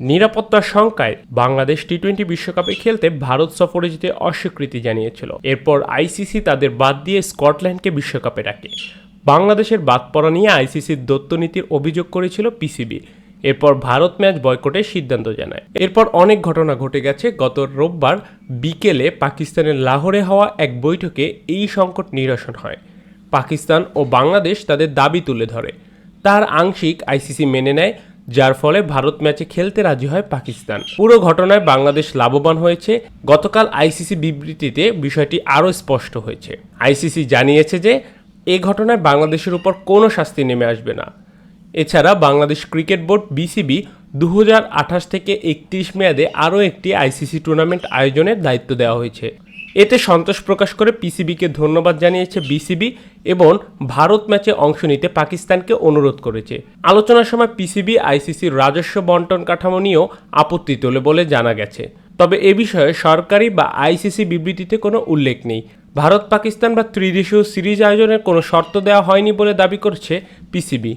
নিরাপত্তার শঙ্কায় Bangladesh T twenty বিশ্বকাপে খেলতে ভারত সফরে যেতে অস্বীকৃতি জানিয়েছিল। এরপর আইসিসি তাদের বাদ দিয়ে স্কটল্যান্ডকে বিশ্বকাপে ডাকে। বাংলাদেশের বাদ পড়া নিয়ে আইসিসির দত্তনীতির অভিযোগ করেছিল পিসিবি এরপর ভারত ম্যাচ বয়কটের সিদ্ধান্ত জানায়। এরপর অনেক ঘটনা ঘটে গেছে। গত রোববার বিকেলে পাকিস্তানের লাহোরে হওয়া এক বৈঠকে এই সংকট নিরসন হয়। পাকিস্তান ও বাংলাদেশ তাদের দাবি তুলে ধরে। তার আংশিক আইসিসি মেনে নেয়। যার ফলে ভারত ম্যাচে খেলতে রাজি হয় পাকিস্তান। পুরো ঘটনায় বাংলাদেশ লাভবান হয়েছে। গতকাল আইসিসি বিবৃতিতে বিষয়টি আরও স্পষ্ট হয়েছে। আইসিসি জানিয়েছে যে, এ ঘটনায় বাংলাদেশের উপর কোনো শাস্তি নেমে আসবে না। এছাড়া বাংলাদেশ ক্রিকেট বোর্ড বিসিবি দু হাজার আঠাশ থেকে একত্রিশ মেয়াদে আরও একটি আইসিসি টুর্নামেন্ট আয়োজনের দায়িত্ব দেওয়া হয়েছে। এতে সন্তোষ প্রকাশ করে পিসিবিকে ধন্যবাদ জানিয়েছে বিসিবি এবং ভারত ম্যাচে অংশ নিতে পাকিস্তানকে অনুরোধ করেছে। আলোচনার সময় পিসিবি, আইসিসির রাজস্ব বন্টন কাঠামো নিয়েও আপত্তি তোলে বলে জানা গেছে। তবে এ বিষয়ে সরকারি বা আইসিসি বিবৃতিতে কোনো উল্লেখ নেই। ভারত পাকিস্তান বা ত্রিদেশীয় সিরিজ আয়োজনের কোনো শর্ত দেওয়া হয়নি বলে দাবি করছে পিসিবি।